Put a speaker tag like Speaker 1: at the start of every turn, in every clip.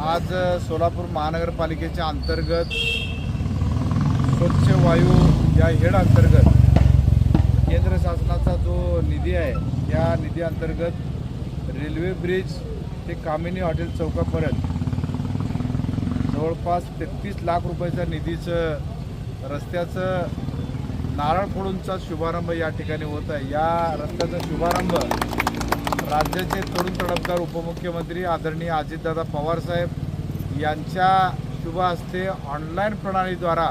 Speaker 1: आज सोलापूर महानगरपालिकेच्या अंतर्गत स्वच्छ वायू या हेड अंतर्गत केंद्र शासनाचा जो निधी आहे त्या निधी अंतर्गत रेल्वे ब्रिज ते कामिनी हॉटेल चौकापर्यंत जवळपास तेहतीस लाख रुपयाच्या निधीचं रस्त्याचं नारळ फोडूनचा शुभारंभ या ठिकाणी होत आहे. या रस्त्याचा शुभारंभ राज्याचे तरुण तडफदार उपमुख्यमंत्री आदरणीय अजितदादा पवारसाहेब यांच्या शुभ हस्ते ऑनलाईन प्रणालीद्वारा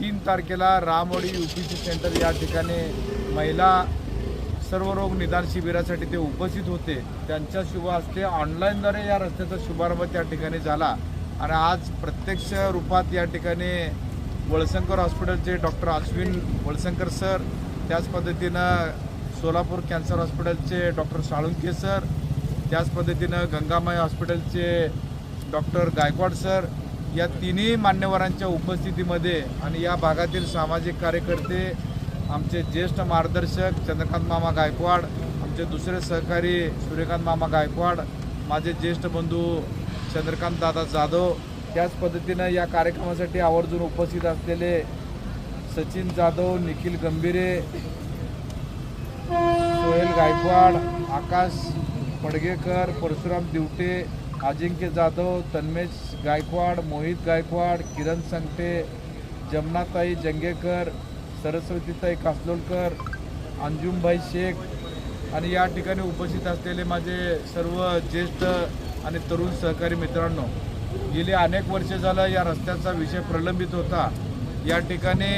Speaker 1: तीन तारखेला Ramwadi U P C centre या ठिकाणी महिला सर्वरोग निदान शिबिरासाठी ते उपस्थित होते. त्यांच्या शुभ हस्ते ऑनलाईनद्वारे या रस्त्याचा शुभारंभ त्या ठिकाणी झाला. आणि आज प्रत्यक्ष रूपात या ठिकाणी वळसंकर हॉस्पिटलचे डॉक्टर अश्विन वळसंकर सर त्याच पद्धतीनं सोलापूर कॅन्सर हॉस्पिटलचे डॉक्टर साळुंके सर त्याच पद्धतीनं गंगामाई हॉस्पिटलचे डॉक्टर गायकवाड सर या तिन्ही मान्यवरांच्या उपस्थितीमध्ये आणि या भागातील सामाजिक कार्यकर्ते आमचे ज्येष्ठ मार्गदर्शक चंद्रकांत मामा गायकवाड आमचे दुसरे सहकारी सूर्यकांत मामा गायकवाड माझे ज्येष्ठ बंधू चंद्रकांत दादा जाधव त्याच पद्धतीनं या कार्यक्रमासाठी आवर्जून उपस्थित असलेले सचिन जाधव निखिल गंभीरे सोहेल गायकवाड आकाश पडगेकर परशुराम दिवटे अजिंक्य जाधव तन्मेश गायकवाड मोहित गायकवाड किरण संगटे जमनाताई जंगेकर सरस्वतीताई कासलोलकर अंजुमभाई शेख आणि या ठिकाणी उपस्थित असलेले माझे सर्व ज्येष्ठ आणि तरुण सहकारी मित्रांनो गेली अनेक वर्षे झालं या रस्त्याचा विषय प्रलंबित होता. या ठिकाणी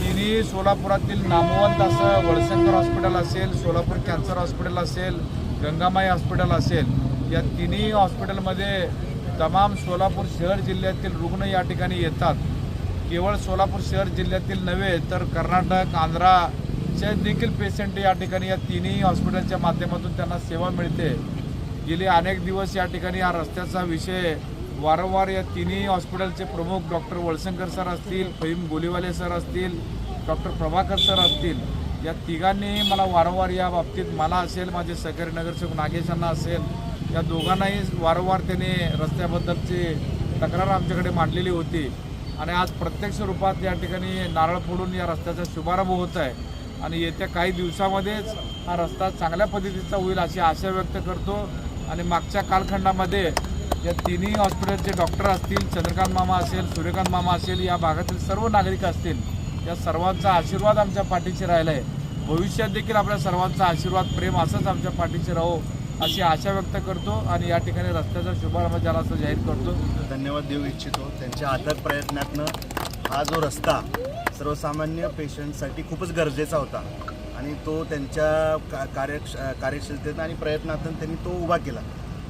Speaker 1: तिन्ही सोलापुरातील नामवंत असं वडशंकर हॉस्पिटल असेल सोलापूर कॅन्सर हॉस्पिटल असेल गंगामाई हॉस्पिटल असेल या तिन्ही हॉस्पिटलमध्ये तमाम सोलापूर शहर जिल्ह्यातील रुग्ण या ठिकाणी येतात. केवळ सोलापूर शहर जिल्ह्यातील नव्हे तर कर्नाटक आंध्राचे देखील पेशंट या ठिकाणी या तिन्ही हॉस्पिटलच्या माध्यमातून त्यांना सेवा मिळते. गेले अनेक दिवस या ठिकाणी हा रस्त्याचा विषय वारंवार या तिन्ही हॉस्पिटलचे प्रमुख डॉक्टर वळसंकर सर असतील फहीम गोलीवाले सर असतील डॉक्टर प्रभाकर सर असतील या तिघांनी मला वारंवार या बाबतीत मला असेल माझे सहकारी नगरसेवक नागेशांना असेल या दोघांनाही वारंवार त्यांनी रस्त्याबद्दलची तक्रार आमच्याकडे मांडलेली होती. आणि आज प्रत्यक्ष रूपात या ठिकाणी नारळ फोडून या रस्त्याचा शुभारंभ होत आहे. आणि येत्या काही दिवसामध्येच हा रस्ता चांगल्या पद्धतीचा होईल अशी आशा व्यक्त करतो. आणि मागच्या कालखंडामध्ये या तिन्ही हॉस्पिटलचे डॉक्टर असतील चंद्रकांत मामा असेल सूर्यकांत मामा असेल या भागातील सर्व नागरिक असतील या सर्वांचा आशीर्वाद आमच्या पाठीशी राहिला आहे भविष्यात देखील आपल्या सर्वांचा आशीर्वाद प्रेम असंच आमच्या पाठीशी राहो अशी आशा व्यक्त करतो आणि या ठिकाणी रस्त्याचा शुभारंभ झाला असं जाहीर करतो.
Speaker 2: धन्यवाद देऊ इच्छितो. त्यांच्या अथक प्रयत्नातनं हा जो रस्ता सर्वसामान्य पेशंटसाठी खूपच गरजेचा होता आणि तो त्यांच्या का कार्य कार्यशीलतेनं आणि प्रयत्नातून त्यांनी तो उभा केला.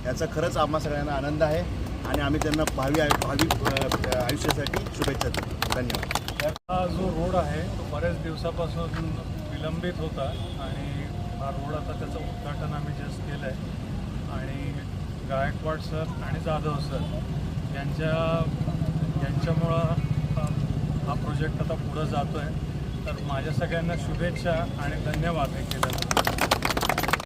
Speaker 2: याचा खरंच आम्हा सगळ्यांना आनंद आहे. आणि आम्ही त्यांना भावी आयु- भावी आयुष्यासाठी शुभेच्छा देतो. धन्यवाद.
Speaker 3: हा जो रोड आहे तो बऱ्याच दिवसापासून विलंबित होता आणि हा रोड आता त्याचं उद्घाटन आम्ही जस्ट केलं आहे आणि गायकवाड सर आणि जाधव सर यांच्या यांच्यामुळं हा प्रोजेक्ट आता पुढं जातो आहे तर माझ्या सगळ्यांना शुभेच्छा आणि धन्यवाद हे केलं